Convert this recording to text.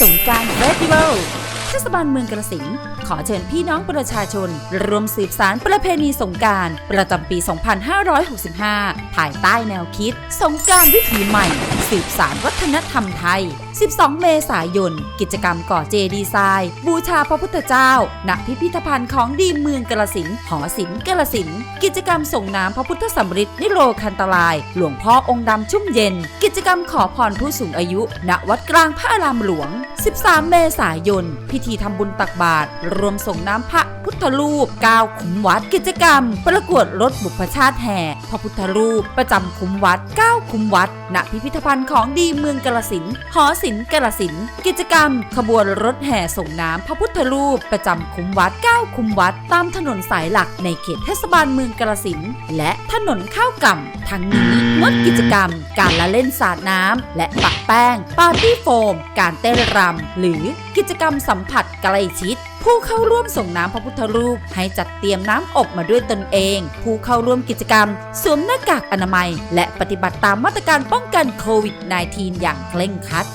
สงการเฟสติวัล เทศบาลเมืองกระสินขอเชิญพี่น้องประชาชนรวมสืบสารประเพณีสงการประจำปี 2565 ภายใต้แนวคิด สงการวิถีใหม่ สืบสารวัฒนธรรมไทย 12 เมษายน กิจกรรมก่อเจดีย์ทรายบูชาพระพุทธเจ้า ณ พิพิธภัณฑ์ของดีเมืองกระสินหอศิลป์กระสินกิจกรรมส่งน้ำพระพุทธสำริดนิโรคันตราย หลวงพ่อองค์ดำชุ่มเย็น กิจกรรมขอพรผู้สูงอายุ ณ วัดกลางพระอารามหลวง 13 เมษายนพิธีทำบุญตักบาตรรวมส่งน้ำพระพุทธรูปก้าวขุมวัดกิจกรรม ประกวดรถบุพชาติแห่พระพุทธรูป ประจำคุ้มวัดก้าวคุ้มวัด ณพิพิธภัณฑ์ของดีเมืองกาลสินหอศิลป์กาลสินกิจกรรม ขบวนรถแห่ส่งน้ำพระพุทธรูป ประจำคุ้มวัดก้าวคุ้มวัด ตามถนนสายหลักในเขตเทศบาลเมืองกาลสินและถนนข้าวกล่ำทั้งนี้งดกิจกรรม การละเล่นสาดน้ำและปักแป้งปาร์ตี้โฟม การเต้นรำหรือกิจกรรมสัมผัสใกล้ชิด ผู้เข้าร่วมส่งน้ำพระพุทธรูป ให้จัดเตรียมน้ำอบมาด้วยตนเอง ผู้เข้าร่วมกิจกรรม สวมหน้ากากอนามัย และปฏิบัติตามมาตรการป้องกันโควิด -19 อย่างเคร่งครัด